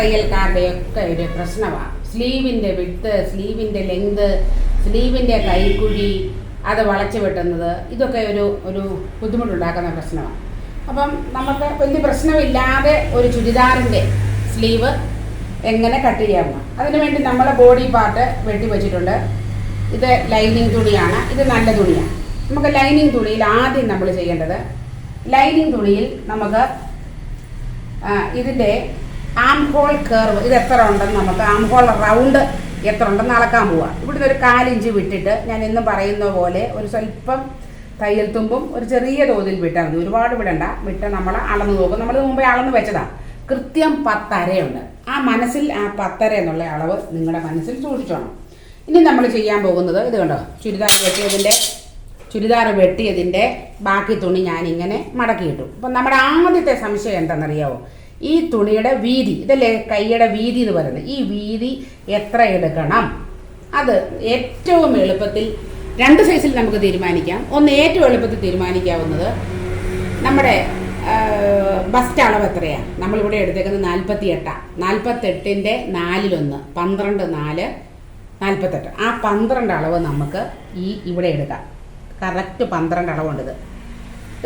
തയ്യൽക്കാരുടെയൊക്കെ ഒരു പ്രശ്നമാണ്. സ്ലീവിന്റെ വിട്ട് സ്ലീവിന്റെ ലെങ്ത് സ്ലീവിന്റെ കൈക്കുഴി അത് വളച്ചു വെട്ടുന്നത് ഇതൊക്കെ ഒരു ഒരു ബുദ്ധിമുട്ടുണ്ടാക്കുന്ന പ്രശ്നമാണ്. അപ്പം നമുക്ക് വലിയ പ്രശ്നമില്ലാതെ ഒരു ചുരിദാറിന്റെ സ്ലീവ് എങ്ങനെ കട്ട് ചെയ്യാമോ അതിനു വേണ്ടി നമ്മളെ ബോഡി പാർട്ട് വെട്ടി വെച്ചിട്ടുണ്ട്. ഇത് ലൈനിങ് തുണിയാണ്. ഇത് നല്ല തുണിയാണ്. നമുക്ക് ലൈനിങ് തുണിയിൽ ആദ്യം നമ്മൾ ചെയ്യേണ്ടത് ലൈനിങ് തുണിയിൽ നമുക്ക് ഇതിന്റെ ആം ഹോൾ കർവ്. ഇത് എത്ര ഉണ്ടെന്ന് നമുക്ക് ആം ഹോൾ റൗണ്ട് എത്ര ഉണ്ടെന്ന് അളക്കാൻ പോവാം. ഇവിടുന്ന് ഒരു കാലിഞ്ച് വിട്ടിട്ട് ഞാൻ എന്നും പറയുന്ന പോലെ ഒരു സ്വല്പം തയ്യൽ തുമ്പും ഒരു ചെറിയ തോതിൽ വിട്ടാൽ മതി. ഒരുപാട് വിടണ്ട. വിട്ട് നമ്മൾ അളന്ന് നോക്കും. നമ്മൾ മുമ്പേ അളന്ന് വെച്ചതാണ് കൃത്യം പത്തരയുണ്ട്. ആ മനസ്സിൽ ആ പത്തര എന്നുള്ള അളവ് നിങ്ങളുടെ മനസ്സിൽ സൂക്ഷിച്ചോണം. ഇനി നമ്മൾ ചെയ്യാൻ പോകുന്നത് ഇത് കണ്ടോ? ചുരിദാർ വെട്ടിയതിന്റെ ചുരിദാർ വെട്ടിയതിന്റെ ബാക്കി തുണി ഞാനിങ്ങനെ മടക്കിയിട്ടു. അപ്പം നമ്മുടെ ആദ്യത്തെ സംശയം എന്താണെന്നറിയാവോ? ഈ തുണിയുടെ വീതി ഇതല്ലേ കൈയുടെ വീതി എന്ന് പറയുന്നത്? ഈ വീതി എത്ര എടുക്കണം? അത് ഏറ്റവും എളുപ്പത്തിൽ രണ്ട് സൈസിൽ നമുക്ക് തീരുമാനിക്കാം. ഒന്ന് ഏറ്റവും എളുപ്പത്തിൽ തീരുമാനിക്കാവുന്നത് നമ്മുടെ ബസ്റ്റ് അളവ് എത്രയാണ് നമ്മളിവിടെ എടുത്തേക്കുന്നത് നാൽപ്പത്തി എട്ടാണ് നാൽപ്പത്തെട്ടിന്റെ നാലിലൊന്ന് പന്ത്രണ്ട് നാല് നാൽപ്പത്തെട്ട് ആ പന്ത്രണ്ട് അളവ് നമുക്ക് ഈ ഇവിടെ എടുക്കാം. കറക്റ്റ് പന്ത്രണ്ട് അളവുണ്ട് ഇത്.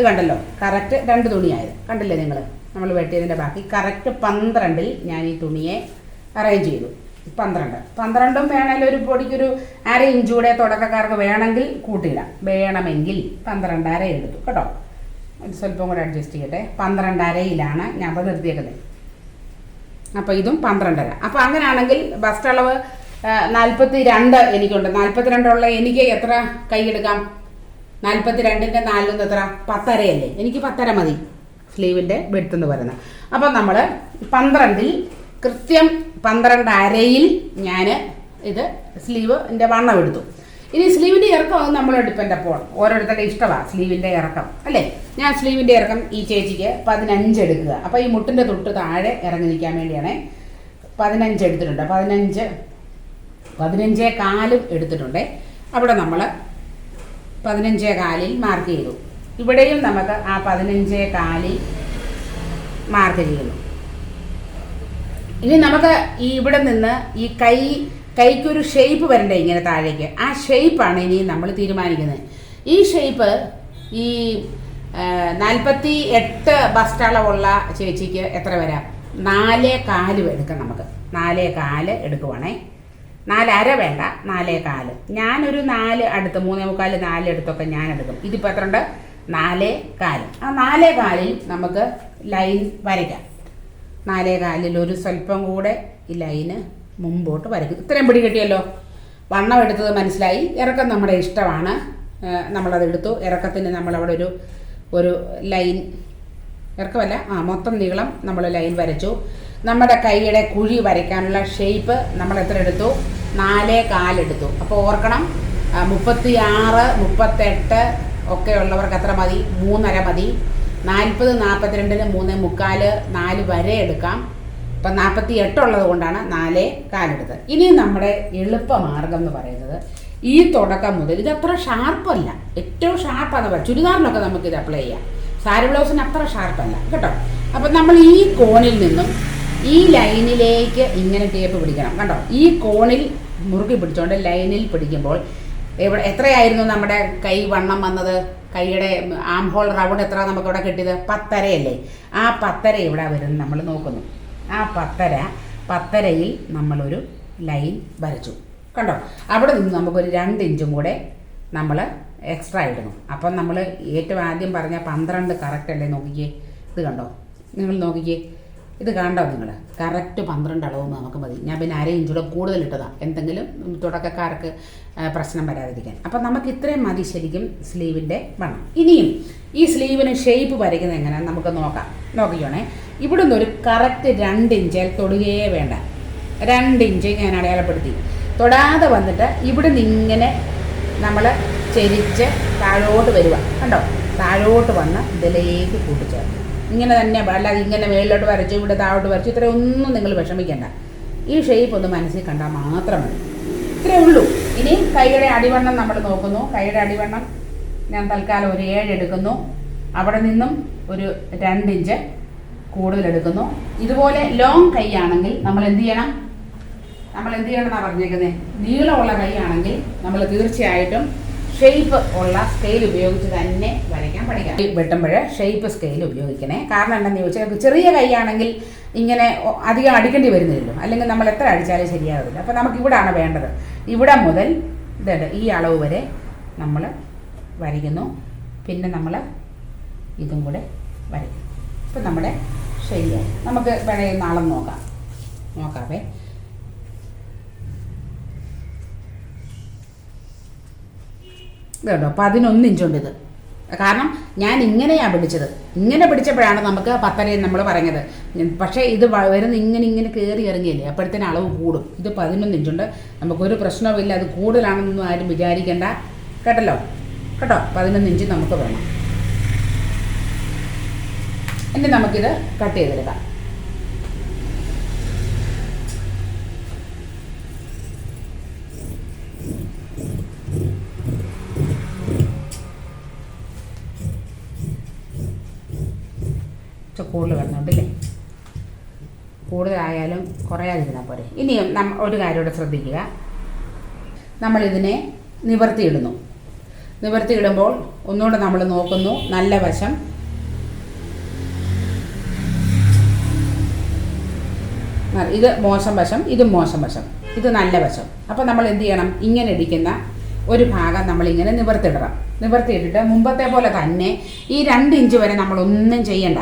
കണ്ടല്ലോ? കറക്റ്റ് രണ്ട് തുണിയായത്. കണ്ടില്ലേ നിങ്ങൾ നമ്മൾ വെട്ടിയതിന്റെ ബാക്കി. കറക്റ്റ് പന്ത്രണ്ടിൽ ഞാൻ ഈ തുണിയെ അറേഞ്ച് ചെയ്തു. പന്ത്രണ്ട്. പന്ത്രണ്ടും വേണമെങ്കിൽ ഒരു പൊടിക്കൊരു അര ഇഞ്ച് കൂടെ തുടക്കക്കാർക്ക് വേണമെങ്കിൽ കൂട്ടിയിടാം. വേണമെങ്കിൽ പന്ത്രണ്ടര എടുത്തു. കേട്ടോ? സ്വല്പം കൂടെ അഡ്ജസ്റ്റ് ചെയ്യട്ടെ. പന്ത്രണ്ടരയിലാണ് ഞാൻ ഇപ്പോൾ നിർത്തിയേക്കുന്നത്. അപ്പോൾ ഇതും പന്ത്രണ്ടര. അപ്പോൾ അങ്ങനെയാണെങ്കിൽ ബസ്റ്റ് അളവ് നാൽപ്പത്തി രണ്ട് എനിക്കുണ്ട്. നാൽപ്പത്തി രണ്ടുള്ള എനിക്ക് എത്ര കൈ കൈയെടുക്കാം നാൽപ്പത്തി രണ്ടിന്റെ നാലിൽ നിന്ന് എത്ര? പത്തരയല്ലേ? എനിക്ക് പത്തര മതി. സ്ലീവിന്റെ വെടുത്ത് എന്ന് പറയുന്നത്. അപ്പം നമ്മൾ പന്ത്രണ്ടിൽ കൃത്യം പന്ത്രണ്ട് അരയിൽ ഞാൻ ഇത് സ്ലീവിന്റെ വണ്ണം എടുത്തു. ഇനി സ്ലീവിന്റെ ഇറക്കം നമ്മൾ ഡിപ്പെൻഡ് അപ്പോൾ ഓരോരുത്തരുടെ ഇഷ്ടമാണ് സ്ലീവിന്റെ ഇറക്കം അല്ലേ? ഞാൻ സ്ലീവിന്റെ ഇറക്കം ഈ ചേച്ചിക്ക് പതിനഞ്ച് എടുക്കുക. അപ്പോൾ ഈ മുട്ടിന്റെ തൊട്ട് താഴെ ഇറങ്ങി നിൽക്കാൻ വേണ്ടിയാണ് പതിനഞ്ച് എടുത്തിട്ടുണ്ട്. പതിനഞ്ച് പതിനഞ്ചേ കാലും എടുത്തിട്ടുണ്ട്. അവിടെ നമ്മൾ പതിനഞ്ചേ കാലിൽ മാർക്ക് ചെയ്തു. ഇവിടെയും നമുക്ക് ആ പതിനഞ്ച് കാലി മാർക്ക് ചെയ്യുന്നു. ഇനി നമുക്ക് ഈ ഇവിടെ നിന്ന് ഈ കൈ കൈക്കൊരു ഷേപ്പ് വരണ്ടേ ഇങ്ങനെ താഴേക്ക്? ആ ഷേപ്പാണ് ഇനി നമ്മൾ തീരുമാനിക്കുന്നത്. ഈ ഷേപ്പ് ഈ നാൽപ്പത്തി എട്ട് ബസ്റ്റളവുള്ള ചേച്ചിക്ക് എത്ര വരാം? നാലേ കാൽ എടുക്കാം നമുക്ക്. നാലേ കാൽ എടുക്കുവാണേ. നാലര വേണ്ട നാലേ കാൽ. ഞാനൊരു നാല് അടുത്ത് മൂന്നേ മുക്കാൽ നാല് അടുത്തൊക്കെ ഞാൻ എടുക്കും. ഇതിപ്പോൾ എത്ര ഉണ്ട് നാലേ കാൽ. ആ നാലേ കാലിൽ നമുക്ക് ലൈൻ വരയ്ക്കാം. നാലേ കാലിൽ ഒരു സ്വല്പം കൂടെ ഈ ലൈന് മുമ്പോട്ട് വരയ്ക്കും. ഇത്രയും പിടി കിട്ടിയല്ലോ. വണ്ണം എടുത്തത് മനസ്സിലായി. ഇറക്കം നമ്മുടെ ഇഷ്ടമാണ്. നമ്മളത് എടുത്തു. ഇറക്കത്തിന് നമ്മളവിടെ ഒരു ഒരു ലൈൻ ഇറക്കമല്ല ആ മൊത്തം നീളം നമ്മൾ ലൈൻ വരച്ചു. നമ്മുടെ കൈയുടെ കുഴി വരയ്ക്കാനുള്ള ഷേപ്പ് നമ്മൾ എത്ര എടുത്തു? നാലേ കാലെടുത്തു അപ്പോൾ ഓർക്കണം മുപ്പത്തി ആറ് മുപ്പത്തെട്ട് ഒക്കെ ഉള്ളവർക്ക് എത്ര മതി? മൂന്നര മതി. നാൽപ്പത് നാൽപ്പത്തിരണ്ടിന് മൂന്ന് മുക്കാൽ നാല് വരെ എടുക്കാം. ഇപ്പം നാൽപ്പത്തി എട്ടുള്ളത് കൊണ്ടാണ് നാലേ കാലെടുത്തത്. ഇനി നമ്മുടെ എളുപ്പമാർഗം എന്ന് പറയുന്നത് ഈ തുടക്കം മുതൽ ഇത് അത്ര ഷാർപ്പല്ല. ഏറ്റവും ഷാർപ്പാന്ന് പറയാം ചുരിദാറിനൊക്കെ നമുക്ക് ഇത് അപ്ലൈ ചെയ്യാം. സാരി ബ്ലൗസിന് അത്ര ഷാർപ്പല്ല. കേട്ടോ? അപ്പം നമ്മൾ ഈ കോണിൽ നിന്നും ഈ ലൈനിലേക്ക് ഇങ്ങനെ ടേപ്പ് പിടിക്കണം. കണ്ടോ? ഈ കോണിൽ മുറുകി പിടിച്ചുകൊണ്ട് ലൈനിൽ പിടിക്കുമ്പോൾ എവിടെ എത്രയായിരുന്നു നമ്മുടെ കൈ വണ്ണം വന്നത്? കൈയുടെ ആം ഹോൾ റൗണ്ട് എത്ര നമുക്ക് ഇവിടെ കിട്ടിയത്? പത്തരയല്ലേ? ആ പത്തര ഇവിടെ വരുന്നത് നമ്മൾ നോക്കുന്നു. ആ പത്തര പത്തരയിൽ നമ്മളൊരു ലൈൻ വരച്ചു. കണ്ടോ? അവിടെ നിന്ന് നമുക്കൊരു രണ്ട് ഇഞ്ചും കൂടെ നമ്മൾ എക്സ്ട്രാ ഇടുന്നു. അപ്പം നമ്മൾ ഏറ്റവും ആദ്യം പറഞ്ഞ പന്ത്രണ്ട് കറക്റ്റ് അല്ലേ നോക്കിക്കേ? ഇത് കണ്ടോ? നിങ്ങൾ നോക്കിക്കേ. ഇത് കണ്ടോ നിങ്ങൾ? കറക്റ്റ് പന്ത്രണ്ട് അളവ് നമുക്ക് മതി. ഞാൻ പിന്നെ അര ഇഞ്ചൂടെ കൂടുതൽ ഇട്ടതാണ് എന്തെങ്കിലും തുടക്കക്കാർക്ക് പ്രശ്നം വരാതിരിക്കാൻ. അപ്പം നമുക്ക് ഇത്രയും മതി ശരിക്കും സ്ലീവിന്റെ വണ്ണം. ഇനിയും ഈ സ്ലീവിന് ഷേപ്പ് വരയ്ക്കുന്നത് എങ്ങനെയാണ് നമുക്ക് നോക്കാം. നോക്കിക്കോണേ. ഇവിടെ നിന്ന് ഒരു കറക്റ്റ് രണ്ട് ഇഞ്ചിൽ തൊടുകയേ വേണ്ട. രണ്ട് ഇഞ്ച് ഞാൻ അടയാളപ്പെടുത്തി. തൊടാതെ വന്നിട്ട് ഇവിടെ നിന്ന് ഇങ്ങനെ നമ്മൾ ചെരിച്ച് താഴോട്ട് വരിക. കണ്ടോ? താഴോട്ട് വന്ന് ഇതിലേക്ക് കൂട്ടിച്ചേർക്കും ഇങ്ങനെ തന്നെ അല്ലാതെ ഇങ്ങനെ മേളിലോട്ട് വരച്ചു ഇവിടെ താഴോട്ട് വരച്ചു ഇത്രയൊന്നും നിങ്ങൾ വിഷമിക്കേണ്ട. ഈ ഷേപ്പ് ഒന്ന് മനസ്സിൽ കണ്ടാൽ മാത്രം മതി. ഇത്രേ ഉള്ളൂ. ഇനി കൈയുടെ അടിവണ്ണം നമ്മൾ നോക്കുന്നു. കൈയുടെ അടിവണ്ണം ഞാൻ തൽക്കാലം ഒരു ഏഴ് എടുക്കുന്നു. അവിടെ നിന്നും ഒരു രണ്ടിഞ്ച് കൂടുതൽ എടുക്കുന്നു. ഇതുപോലെ ലോങ് കൈ ആണെങ്കിൽ നമ്മൾ എന്ത് ചെയ്യണം? നമ്മൾ എന്ത് ചെയ്യണം എന്നാണ് പറഞ്ഞേക്കുന്നത് നീളമുള്ള കൈ ആണെങ്കിൽ നമ്മൾ തീർച്ചയായിട്ടും ഷേപ്പ് ഉള്ള സ്കെയിൽ ഉപയോഗിച്ച് തന്നെ വരയ്ക്കാൻ പഠിക്കാം. വെട്ടുമ്പോൾ ഷേപ്പ് സ്കെയിൽ ഉപയോഗിക്കണേ. കാരണം എന്താണെന്ന് ചോദിച്ചാൽ ചെറിയ കൈയാണെങ്കിൽ ഇങ്ങനെ അധികം അടിക്കേണ്ടി വരുന്നില്ലല്ലോ. അല്ലെങ്കിൽ നമ്മൾ എത്ര അടിച്ചാലും ശരിയാവില്ല അപ്പോൾ നമുക്ക് ഇവിടാണ് വേണ്ടത്. ഇവിടെ മുതൽ ഇതുണ്ട് ഈ അളവ് വരെ നമ്മൾ വരയ്ക്കുന്നു. പിന്നെ നമ്മൾ ഇതും കൂടെ വരയ്ക്കും ഇപ്പം നമ്മുടെ ശരിയായി നമുക്ക് വേണമെങ്കിൽ നാളെ നോക്കാം. നോക്കാവേ. കേട്ടോ പതിനൊന്ന് ഇഞ്ചുണ്ട് ഇത്. കാരണം ഞാൻ ഇങ്ങനെയാണ് പിടിച്ചത്. ഇങ്ങനെ പിടിച്ചപ്പോഴാണ് നമുക്ക് പത്തരയും നമ്മൾ പറഞ്ഞത് പക്ഷേ ഇത് വരുന്ന ഇങ്ങനെ ഇങ്ങനെ കയറി ഇറങ്ങിയില്ലേ അപ്പോഴത്തേന് അളവ് കൂടും. ഇത് പതിനൊന്ന് ഇഞ്ചുണ്ട് നമുക്കൊരു പ്രശ്നവുമില്ല അത് കൂടുതലാണെന്നൊന്നും ആരും വിചാരിക്കേണ്ട. കേട്ടല്ലോ? കേട്ടോ? പതിനൊന്ന് ഇഞ്ച് നമുക്ക് വേണം. ഇനി നമുക്കിത് കട്ട് ചെയ്തെടുക്കാം. ഇച്ചിരി കൂടുതൽ വരുന്നുണ്ടല്ലേ കൂടുതലായാലും കുറയാതിരുന്നാൽ പോരെ. ഇനിയും നമ്മ ഒരു കാര്യം കൂടെ ശ്രദ്ധിക്കുക. നമ്മളിതിനെ നിവർത്തിയിടുന്നു. നിവർത്തിയിടുമ്പോൾ ഒന്നുകൂടെ നമ്മൾ നോക്കുന്നു. നല്ല വശം. ഇത് മോശം വശം ഇതും മോശം വശം. ഇത് നല്ല വശം. അപ്പോൾ നമ്മൾ എന്ത് ചെയ്യണം? ഇങ്ങനെ ഇടിക്കുന്ന ഒരു ഭാഗം നമ്മളിങ്ങനെ നിവർത്തിയിടണം. നിവർത്തിയിട്ടിട്ട് മുമ്പത്തെ പോലെ തന്നെ ഈ രണ്ട് ഇഞ്ച് വരെ നമ്മളൊന്നും ചെയ്യണ്ട.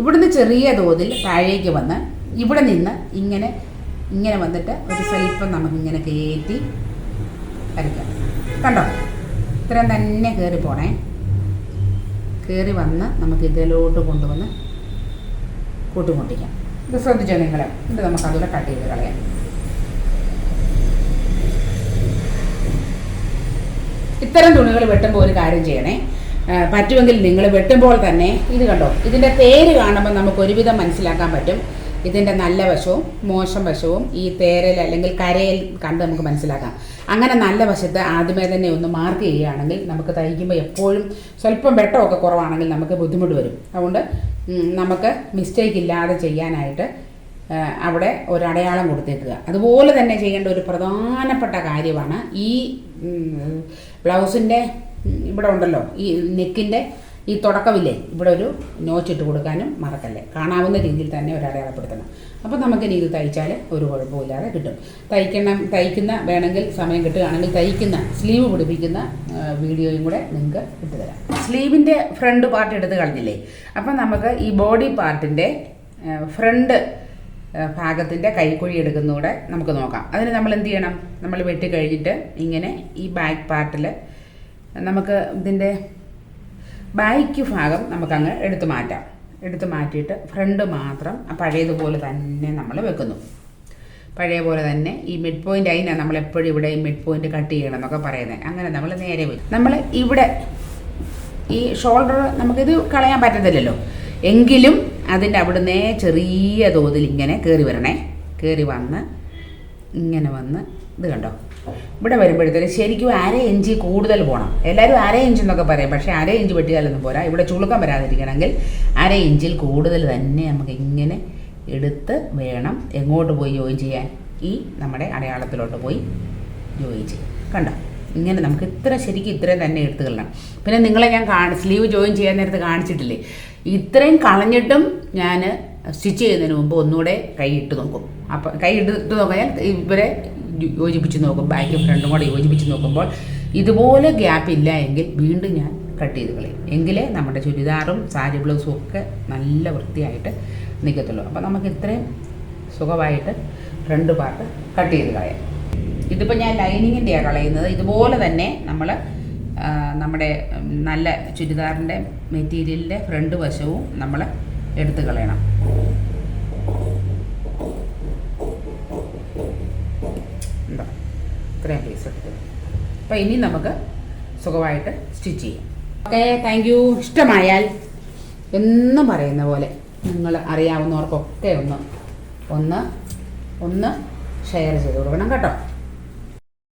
ഇവിടുന്ന് ചെറിയ തോതിൽ താഴേക്ക് വന്ന് ഇവിടെ നിന്ന് ഇങ്ങനെ ഇങ്ങനെ വന്നിട്ട് ഒരു സ്വൽപ്പം നമുക്കിങ്ങനെ കയറ്റി വരയ്ക്കാം. കണ്ടോ? ഇത്രയും തന്നെ കയറി പോണേ. കയറി വന്ന് നമുക്ക് ഇതിലോട്ട് കൊണ്ടുവന്ന് കൂട്ടുമുട്ടിക്കാം. ഇത് ശ്രദ്ധിച്ചോ നിങ്ങൾ ഇത് നമുക്ക് അതുകൂടെ കട്ട് ചെയ്ത് കളയാം. ഇത്തരം തുണികൾ വെട്ടുമ്പോൾ ഒരു കാര്യം ചെയ്യണേ. പറ്റുമെങ്കിൽ നിങ്ങൾ വെട്ടുമ്പോൾ തന്നെ ഇത് കണ്ടോ? ഇതിന്റെ തേര് കാണുമ്പോൾ നമുക്ക് ഒരുവിധം മനസ്സിലാക്കാൻ പറ്റും. ഇതിന്റെ നല്ല വശവും മോശം വശവും ഈ തേരൽ അല്ലെങ്കിൽ കരയിൽ കണ്ട് നമുക്ക് മനസ്സിലാക്കാം. അങ്ങനെ നല്ല വശത്ത് ആദ്യമേ തന്നെ ഒന്ന് മാർക്ക് ചെയ്യുകയാണെങ്കിൽ നമുക്ക് തയ്ക്കുമ്പോൾ എപ്പോഴും സ്വല്പം വെട്ടമൊക്കെ കുറവാണെങ്കിൽ നമുക്ക് ബുദ്ധിമുട്ട് വരും. അതുകൊണ്ട് നമുക്ക് മിസ്റ്റേക്ക് ഇല്ലാതെ ചെയ്യാനായിട്ട് അവിടെ ഒരു അടയാളം കൊടുത്തേക്കുക. അതുപോലെ തന്നെ ചെയ്യേണ്ട ഒരു പ്രധാനപ്പെട്ട കാര്യമാണ് ഈ ബ്ലൗസിന്റെ ഇവിടെ ഉണ്ടല്ലോ ഈ നെക്കിന്റെ ഈ തുടക്കമില്ലേ ഇവിടെ ഒരു നോച്ച് നോച്ചിട്ട് കൊടുക്കാനും മറക്കല്ലേ. കാണാവുന്ന രീതിയിൽ തന്നെ ഒരു അടയാളപ്പെടുത്തണം. അപ്പോൾ നമുക്ക് ഇത് തയ്ച്ചാൽ ഒരു കുഴപ്പമില്ലാതെ കിട്ടും. തയ്ക്കണം തയ്ക്കുന്ന വേണമെങ്കിൽ സമയം കിട്ടുകയാണെങ്കിൽ തയ്ക്കുന്ന സ്ലീവ് പിടിപ്പിക്കുന്ന വീഡിയോയും കൂടെ നിങ്ങൾക്ക് ഇട്ടുതരാം. സ്ലീവിന്റെ ഫ്രണ്ട് പാർട്ട് എടുത്ത് കളഞ്ഞില്ലേ? അപ്പം നമുക്ക് ഈ ബോഡി പാർട്ടിന്റെ ഫ്രണ്ട് ഭാഗത്തിന്റെ കൈക്കുഴി എടുക്കുന്നൂടെ നമുക്ക് നോക്കാം. അതിന് നമ്മൾ എന്ത് ചെയ്യണം? നമ്മൾ വെട്ടി കഴിഞ്ഞിട്ട് ഇങ്ങനെ ഈ ബാക്ക് പാർട്ടിൽ നമുക്ക് ഇതിന്റെ ബാക്ക് ഭാഗം നമുക്കങ്ങ് എടുത്തു മാറ്റാം. എടുത്തു മാറ്റിയിട്ട് ഫ്രണ്ട് മാത്രം പഴയതുപോലെ തന്നെ നമ്മൾ വെക്കുന്നു. പഴയ പോലെ തന്നെ ഈ മിഡ് പോയിന്റ് അതിനാണ് നമ്മൾ എപ്പോഴും ഇവിടെ ഈ മിഡ് പോയിന്റ് കട്ട് ചെയ്യണം എന്നൊക്കെ പറയുന്നത് അങ്ങനെ നമ്മൾ നേരെ വരും നമ്മൾ ഇവിടെ ഈ ഷോൾഡർ നമുക്കിത് കളയാൻ പറ്റത്തില്ലല്ലോ. എങ്കിലും അതിന്റെ അവിടുന്ന് ചെറിയ തോതിൽ ഇങ്ങനെ കയറി വരണേ. കയറി വന്ന് ഇങ്ങനെ വന്ന് ഇത് കണ്ടോ? ഇവിടെ വരുമ്പോഴത്തേന് ശരിക്കും അര ഇഞ്ച് കൂടുതൽ പോകണം എല്ലാവരും അര ഇഞ്ച് എന്നൊക്കെ പറയും. പക്ഷേ അര ഇഞ്ച് വെട്ടിയാലൊന്നും പോരാ. ഇവിടെ ചുളുക്കം വരാതിരിക്കണമെങ്കിൽ അര ഇഞ്ചിൽ കൂടുതൽ തന്നെ നമുക്ക് ഇങ്ങനെ എടുത്ത് വേണം എങ്ങോട്ട് പോയി ജോയിൻ ചെയ്യാൻ? ഈ നമ്മുടെ അടയാളത്തിലോട്ട് പോയി ജോയിൻ ചെയ്യാം കണ്ടോ? ഇങ്ങനെ നമുക്ക് ഇത്ര ശരിക്കും ഇത്രയും തന്നെ എടുത്ത് കളണം പിന്നെ നിങ്ങളെ ഞാൻ കാണി സ്ലീവ് ജോയിൻ ചെയ്യാൻ നേരത്ത് കാണിച്ചിട്ടില്ലേ? ഇത്രയും കളഞ്ഞിട്ടും ഞാൻ സ്റ്റിച്ച് ചെയ്യുന്നതിന് മുമ്പ് ഒന്നുകൂടെ കൈ ഇട്ട് നോക്കും. അപ്പം കൈ ഇട്ട് നോക്കിയാൽ ഇവരെ യോജിപ്പിച്ച് നോക്കും ബാക്കും ഫ്രണ്ടും കൂടെ യോജിപ്പിച്ച് നോക്കുമ്പോൾ ഇതുപോലെ ഗ്യാപ്പ് ഇല്ല എങ്കിൽ വീണ്ടും ഞാൻ കട്ട് ചെയ്ത് കളയും. എങ്കിലേ നമ്മുടെ ചുരിദാറും സാരി ബ്ലൗസും ഒക്കെ നല്ല വൃത്തിയായിട്ട് നിൽക്കത്തുള്ളൂ അപ്പോൾ നമുക്ക് ഇത്രയും സുഖമായിട്ട് ഫ്രണ്ട് പാർട്ട് കട്ട് ചെയ്ത് കളയാം. ഇതിപ്പോൾ ഞാൻ ലൈനിങ്ങിന്റെയാണ് കളയുന്നത്. ഇതുപോലെ തന്നെ നമ്മൾ നമ്മുടെ നല്ല ചുരിദാറിന്റെ മെറ്റീരിയലിന്റെ ഫ്രണ്ട് വശവും നമ്മൾ എടുത്ത് കളയണം. ഇത്രയും പീസ് എടുത്തു അപ്പോൾ ഇനി നമുക്ക് സുഖമായിട്ട് സ്റ്റിച്ച് ചെയ്യാം. ഓക്കെ താങ്ക് യു ഇഷ്ടമായാൽ എന്നും പറയുന്ന പോലെ നിങ്ങൾ അറിയാവുന്നവർക്കൊക്കെ ഒന്ന് ഒന്ന് ഒന്ന് ഷെയർ ചെയ്ത് കൊടുക്കണം കേട്ടോ.